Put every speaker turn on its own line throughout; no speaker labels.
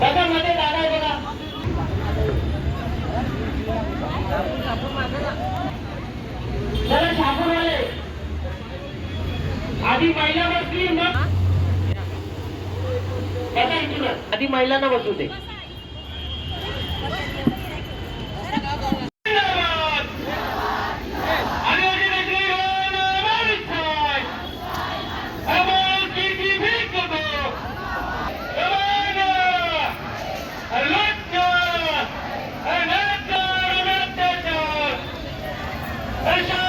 बघा मध्ये बघा पाहिजे आधी महिला बसली मग बघा इथून आधी महिलांना बसू दे.
Hey,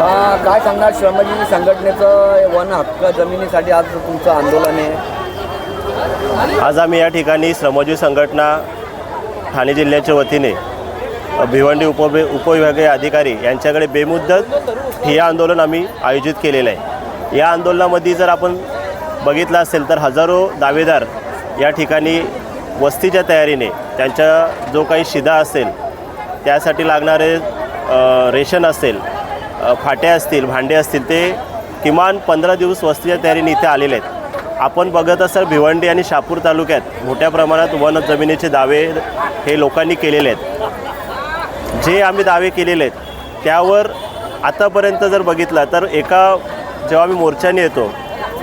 काय सांगणार श्रमजीवी संघटनेचं वन हक्क जमिनीसाठी आज तुमचं आंदोलन आहे.
आज आम्ही या ठिकाणी श्रमजीवी संघटना ठाणे जिल्ह्याच्या वतीने भिवंडी उपवि उपविभागीय अधिकारी यांच्याकडे बेमुद्दत हे आंदोलन आम्ही आयोजित केलेलं आहे. या आंदोलनामध्ये जर आपण बघितलं असेल तर हजारो दावेदार या ठिकाणी वस्तीच्या तयारीने त्यांच्या जो काही शिदा असेल त्यासाठी लागणारे रेशन असेल फाट्या असतील भांडे असतील ते किमान पंधरा दिवस वस्तीच्या तयारीने इथे आलेले आहेत. आपण बघत असाल भिवंडी आणि शापूर तालुक्यात मोठ्या प्रमाणात वन जमिनीचे दावे हे लोकांनी केलेले आहेत. जे आम्ही दावे केलेले आहेत त्यावर आतापर्यंत जर बघितलं तर एका जेव्हा आम्ही मोर्चाने येतो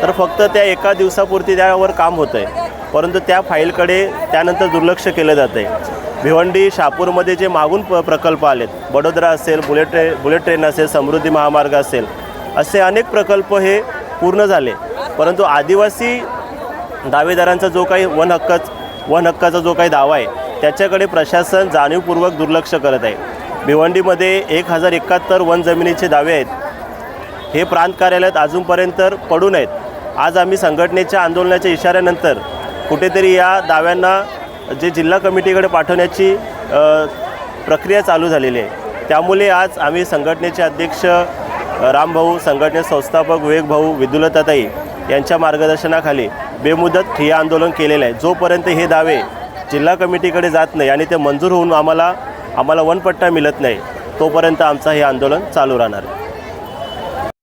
तर फक्त त्या एका दिवसापुरती त्यावर काम होतं आहे परंतु त्या फाईलकडे त्यानंतर दुर्लक्ष केलं जातं आहे भिवंडी शहापूरमध्ये जे मागून प प्रकल्प आलेत बडोदरा असेल बुलेट ट्रे बुलेट ट्रेन असेल समृद्धी महामार्ग असेल असे अनेक प्रकल्प हे पूर्ण झाले. परंतु आदिवासी दावेदारांचा जो काही वन हक्काच वन हक्काचा जो काही दावा आहे त्याच्याकडे प्रशासन जाणीवपूर्वक दुर्लक्ष करत आहे. भिवंडीमध्ये एक हजार एकाहत्तर वन जमिनीचे दावे आहेत. हे प्रांत कार्यालयात अजूनपर्यंत पडून आहेत आज आम्ही संघटनेच्या आंदोलनाच्या इशाऱ्यानंतर कुठेतरी या दाव्यांना जे जिल्हा कमिटीकडे पाठवण्याची प्रक्रिया चालू झालेली आहे. त्यामुळे आज आम्ही संघटनेचे अध्यक्ष रामभाऊ संघटने संस्थापक विवेक भाऊ विदुलताताई यांच्या मार्गदर्शनाखाली बेमुदत ठिय्या आंदोलन केलेलं आहे. जोपर्यंत हे दावे जिल्हा कमिटीकडे जात नाही आणि ते मंजूर होऊन आम्हाला आम्हाला वनपट्टा मिळत नाही तोपर्यंत आमचं हे आंदोलन चालू राहणार आहे.